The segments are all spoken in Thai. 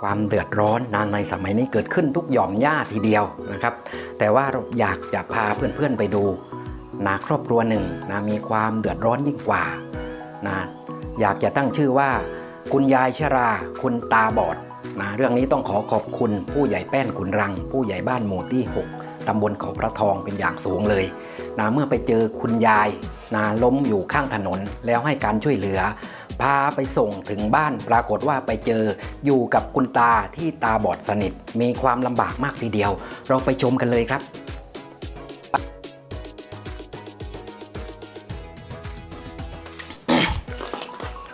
ความเดือดร้อนนะในสมัยนี้เกิดขึ้นทุกหย่อมหญ้าทีเดียวนะครับ แต่ว่าเราอยากจะพาเพื่อนๆไปดูนะครอบครัวหนึ่งนะมีความเดือดร้อนยิ่งกว่านะอยากจะตั้งชื่อว่า คุณยายชรา คุณตาบอดนะเรื่องนี้ต้องขอขอบคุณผู้ใหญ่แป้นขุนรัง ผู้ใหญ่บ้านหมู่ที่ 6ตำบลเขาพระทองเป็นอย่างสูงเลยนะเมื่อไปเจอคุณยายนะล้มอยู่ข้างถนนแล้วให้การช่วยเหลือ พาไปส่งถึงบ้านปรากฏว่าไปเจออยู่กับคุณตาที่ตาบอดสนิท มีความลำบากมากทีเดียว เราไปชมกันเลยครับ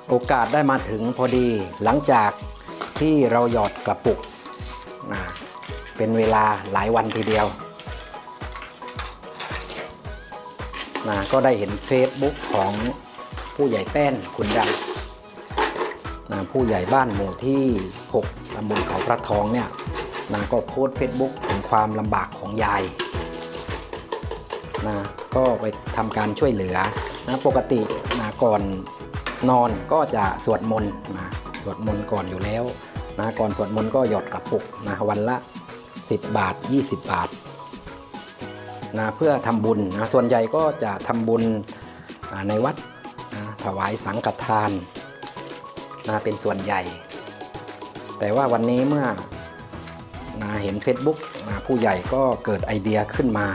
โอกาสได้มาถึงพอดีหลังจากที่เราหยอดกระปุกนะเป็นเวลาหลายวันทีเดียวนะก็ได้เห็นเฟซบุ๊กของ ผู้ใหญ่แป้นคุณดังนะผู้ใหญ่บ้านหมู่ที่ 6ตำบลเขาพระทองเนี่ยนะก็โพสต์เฟซบุ๊กถึงความลำบากของยายนะก็ไปทำการช่วยเหลือนะปกตินะก่อนนอนก็จะสวดมนต์นะสวดมนต์ก่อนอยู่แล้วนะก่อนสวดมนต์ก็หยอดกระปุกนะวันละ 10 บาท 20 บาทนะเพื่อทำบุญนะส่วนใหญ่ก็จะทำบุญในวัด ถวายสังฆทานนะเป็นส่วนใหญ่ แต่ว่าวันนี้เมื่อนะเห็น Facebook นะผู้ใหญ่ก็เกิดไอเดียขึ้นมา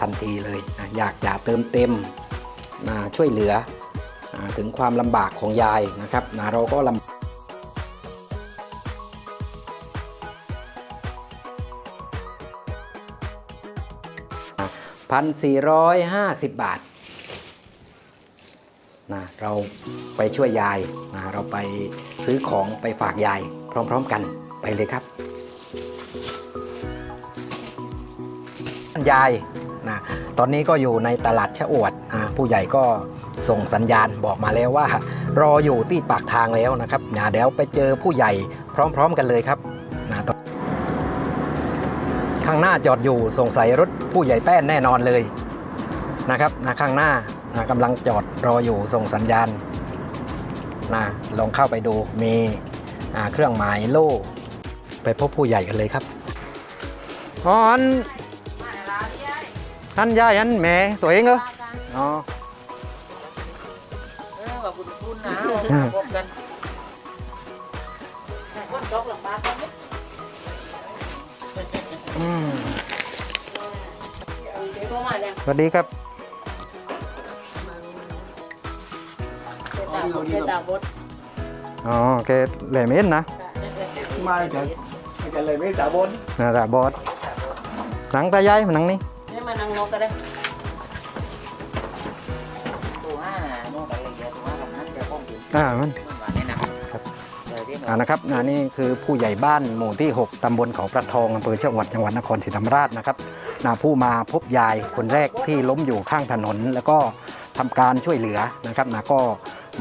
ทันทีเลยนะอยากจะเติมเต็มนะช่วยเหลืออ่าถึงความลำบากของยายนะครับนะเราก็ลำพันสี่ร้อยห้าสิบบาท เราไปช่วยยายนะเราไปซื้อของไปฝากยาย พร้อม ๆ กันไปเลยครับยายนะตอนนี้ก็อยู่ในตลาดชะอวดอ่าผู้ใหญ่ก็ส่งสัญญาณบอกมาแล้วว่า รออยู่ที่ปากทางแล้วนะครับนะเดี๋ยวไปเจอผู้ใหญ่พร้อม ๆ กันเลยครับนะข้างหน้าจอดอยู่สงสัยรถผู้ใหญ่แป้นแน่นอนเลยนะครับนะข้างหน้า นะกำลังจอดรออยู่ส่งสัญญาณนะลองเข้าไปดูมีอ่าเครื่องหมายโล่ไปพบผู้ใหญ่กันเลยครับอ๋ออันท่านยายท่านแม่ตัวเองเหรออ๋อเออว่าคุณคุณนะพบกันคนตกลำบากกันอืมเดี๋ยวก็มาแล้วสวัสดีครับ เจ้าบดาบดอ๋อแกแหลมเอ็นนะ mai thì thì cái lời mấy tạ bốn น่าบอสหนังตายายมาหนังนี่นี่มานังนกก็ได้ตัวห้านกอะไรเงี้ยตัวห้ากับนั้นจะป้องกันอ่ามันมันหวานะครับเดี๋ยวที่อ่านะครับนี่คือผู้ใหญ่บ้านหมู่ที่ 6ตำบลเขาประทองอำเภอเชียงหวัดจังหวัดนครศรีธรรมราชนะครับนาผู้มาพบยายคนแรกที่ล้มอยู่ข้างถนน แล้วก็ทำการช่วยเหลือนะครับนะก็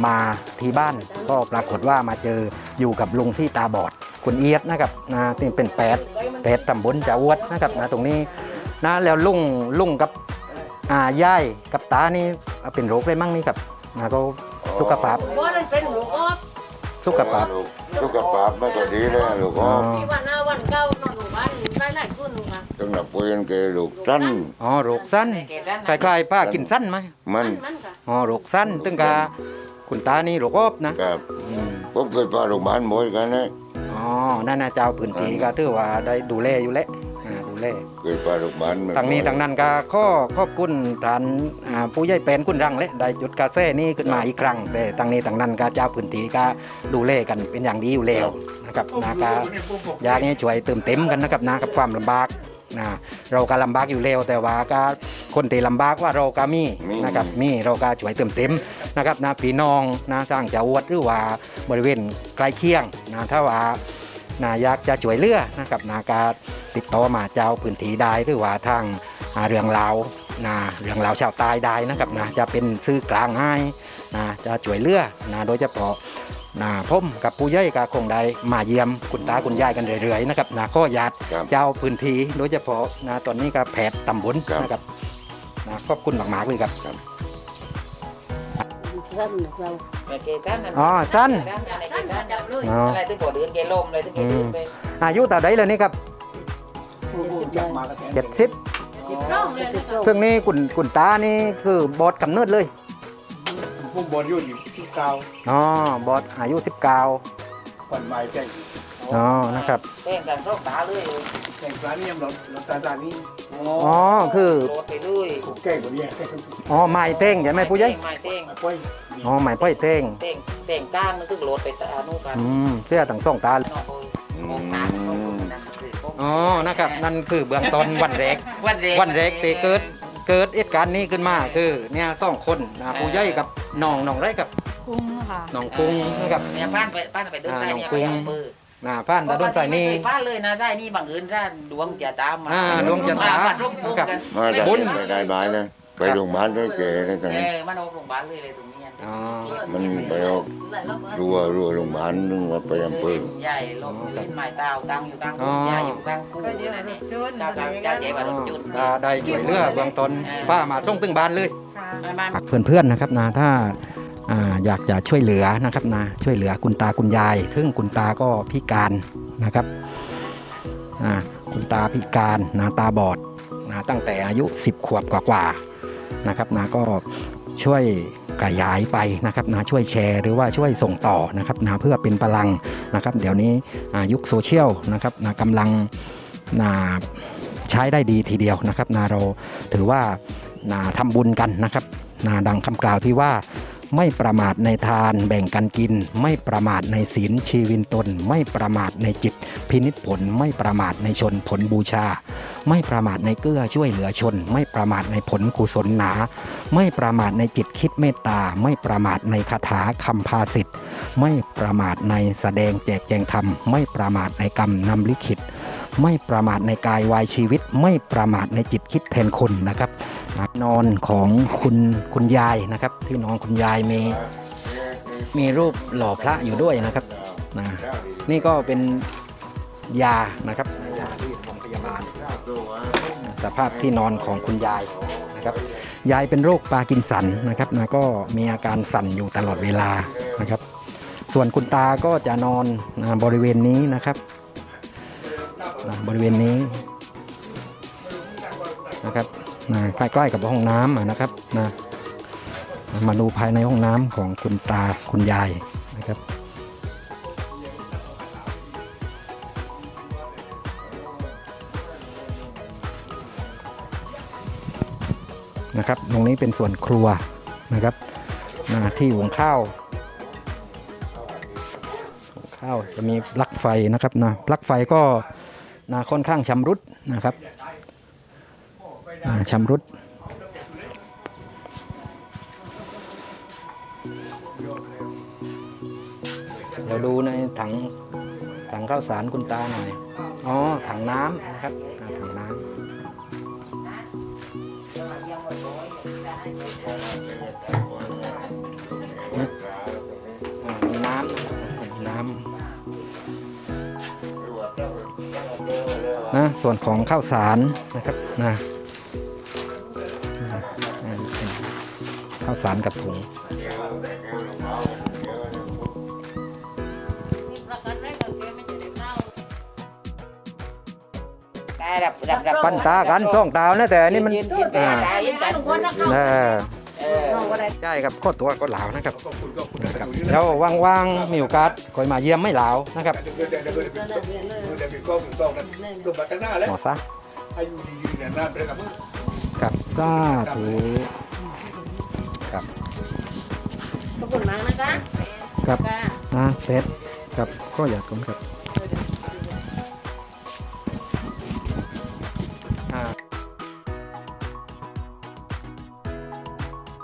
มาที่บ้านก็ปรากฏว่ามาเจออยู่กับลุงที่ตาบอดคุณเอียดนะครับนะที่เป็นแปดแปดตำบลจาวดนะครับนะตรงนี้นะแล้วลุงลุงกับอ่ายายกับตานี่เป็นโรคอะไรมั่งนี่ครับนะก็สุขภาพบ่ได้เป็นหนูก็สุขภาพลูกสุขภาพไม่ก็ดีเลยลูกอ๋ก็อมีวันหน้าวันเก้านอนหนูบ้านได้หลายขึ้นหนูมาต้องนับเพื่อนเกลูกสั้นอ๋อโรคสั้นคล้ายๆป้ากินสั้นไหมมันมันค่ะอ๋อโรคสั้นตึงกา คุณตานี่โรคอบนะกับอืมผมเคยพาโรงพยาบาลบ่อยกันนะอ๋อนั่นนะเจ้าพื้นที่ก็ถือว่าได้ดูแลอยู่แล้วอ่าดูแล เคยพาโรงพยาบาลทางนี้ทางนั้นก็ข้อขอบคุณฐานอ่าผู้ใหญ่เป็นคุณรังเลยได้จุดกาแฟนี่ขึ้นมาอีกครั้งแต่ทางนี้ทางนั้นก็เจ้าพื้นที่ก็ดูแลกันเป็นอย่างดีอยู่แล้วนะครับนะก็อยากให้ช่วยเติมเต็มกันนะครับนะกับความลำบาก นะเราก็ลำบากอยู่แล้วแต่ว่าก็คนที่ลำบากว่าเราก็มีนะครับมีเราก็ช่วยเติมเต็มนะครับนะพี่น้องนะทางจังหวัดหรือว่าบริเวณใกล้เคียงนะถ้าว่านะอยากจะช่วยเหลือนะครับนะก็ติดต่อมาเจ้าพื้นที่ได้หรือว่าทางอ่าเรื่องราวนะเรื่องราวชาวใตายได้นะครับนะจะเป็นซื้อกลางให้นะจะช่วยเหลือนะโดยเฉพาะ นะผมกับผู้ใหญ่ก็คงได้มาเยี่ยมคุณตาคุณยายกันเรื่อยๆนะครับนะก็ญาติครับเจ้าพื้นที่โดยเฉพาะนะตอนนี้ก็แผดตำบลนะครับนะขอบคุณมากๆเลยครับอยู่เข Dân sao? เกจันนั่นอ๋อจันจันอะไรเกจันอ๋ออะไรที่ปวดเดือนเกลมอะไรที่เกเดือนไปอายุแต่าใดเลยนี่ครับผู้ผู้จับมากระแทกเจ็ดสิบ Chụp ซึ่งนี่กุนกุนตานี่คือบอดกำเนิดเลย ผู้บอลอยู่อยู่ที่เก่าอ๋อบอดอายุ19ก่อนไม้แจ้งอ๋อนะครับ แป้งกันรอบตาเลยแจ้งร้านนี้เราเราตาตานี้อ๋อคือ โรดไปเลยผมแก้กว่านี้อ๋อไม้เต้งใช่ไหมผู้ใหญ่ไม้เต้งมาป้อยอ๋อไม้ป้อยเต้งเต้งเต้งก้างมันคือโรดไปตานู่นกันอืมเสื้อต่างสองตานอกเลยมองตาเขาคนนั้นคือพวกอ๋อนะครับ นั่นคือเบื้องต้นวันแรกวันแรกวันแรกที่เกิด เกิดเหตุการณ์นี้ขึ้นมาคือเนี่ยสองคนนะผู้ใหญ่กับน้องน้องไรกับ cung hả? น้องกุ้งนะครับเนี่ยบ้านไปบ้านไปเดินใจเนี่ยไปยังเปิดนะผ่านตาต้นใจนี่บ้านเลยนะใจนี่บังเอิญจ้าดวงจะตามมาอ่าดวงจะตามบ้านร่วมวงกันมาจากบุญไม่ได้บายเลย ไปโรงพยาบาลได้แก่ได้กันเออมันเอาโรงพยาบาลเลยเลยตรงนี้อ๋อ มันไปเอา Lại lắm. รัวรัวโรงพยาบาลนึงว่าไปอำเภอใหญ่ลมเล่นไม้ตาวตั้งอยู่กลางกุ้งใหญ่อยู่กลางกุ้งนั่นนี่เจ้าเจ้าเจ้าใหญ่มาลงจุดก็ได้ช่วยเหลือเบื้องต้นป้ามาส่งถึงบ้านเลยบ้านเพื่อนๆนะครับนะถ้าอ่าอยากจะช่วยเหลือนะครับนะช่วยเหลือคุณตาคุณยาย ซึ่งคุณตาก็พิการนะครับอ่าคุณตาพิการนะตาบอดนะตั้งแต่อายุ 10 ขวบกว่าๆ นะครับนะก็ช่วยขยายไปนะครับนะช่วยแชร์หรือว่าช่วยส่งต่อนะครับนะเพื่อเป็นพลังนะครับ เดี๋ยวนี้ยุคโซเชียลนะครับนะกำลังนะใช้ได้ดีทีเดียวนะครับนะเราถือว่านะทำบุญกันนะครับนะดังคำกล่าวที่ว่าไม่ประมาทในทานแบ่งกันกิน ไม่ประมาทในศีลชีวินตน ไม่ประมาทในจิตพินิจผลไม่ประมาทในชนผลบูชา ไม่ประมาทในเกื้อช่วยเหลือชน ไม่ประมาทในผลกุศลหนา ไม่ประมาทในจิตคิดเมตตา ไม่ประมาทในคาถาคำภาสิทธิ์ไม่ประมาทในแสดงแจกแจงธรรม ไม่ประมาทในกรรมนำลิขิต ไม่ประมาทในกายวายชีวิต ไม่ประมาทในจิตคิดแทนคนนะครับ นอนของคุณคุณยายนะครับ ที่นอนคุณยายมีมีรูปหล่อพระอยู่ด้วยนะครับนะนี่ก็เป็นยานะครับ สภาพที่นอนของคุณยายนะครับยายเป็นโรคปาร์กินสันนะครับนะก็มีอาการสั่นอยู่ตลอดเวลานะครับ ส่วนคุณตาก็จะนอนนะบริเวณนี้นะครับนะบริเวณนี้นะครับนะใกล้ๆกับห้องน้ำนะครับนะมาดูภายในห้องน้ำของคุณตาคุณยายนะครับ นะครับ ตรงนี้เป็นส่วนครัวนะครับนะที่หุงข้าวหุงข้าวจะมีปลั๊กไฟนะครับนะปลั๊กไฟก็นะค่อนข้างชำรุดนะครับนะชำรุดเดี๋ยวดูในถังถังข้าวสารคุณตาหน่อย อ๋อ ถังน้ำนะครับถังน้ำ นะส่วนของข้าวสารนะครับนะนะอ่าเป็นข้าวสารกับถุงได้ดับดับดับปั้นตากันส่องตาเนี่ยแต่อันนี่มันยืนยืนไปอ่าได้ยืนกันเออเออใช่ครับก็ตัวก็เหลาวนะครับขอบคุณขอบคุณนะครับแล้วว่างๆมีโอกาสคอยมาเยี่ยมไม่เหลาวนะครับ เดี๋ยวเดี๋ยวเดี๋ยวเดี๋ยวเดี๋ยวเดี๋ยวมีกล้องมีกล้องนั้นตัวมาตั้งหน้าแล้วหมอซะอายุดีๆเนี่ยนานไปกับมึงกับจ้าถือครับ Có quần nắng nữa cả. ครับ Cả. นะเซตครับก็อยากผมครับ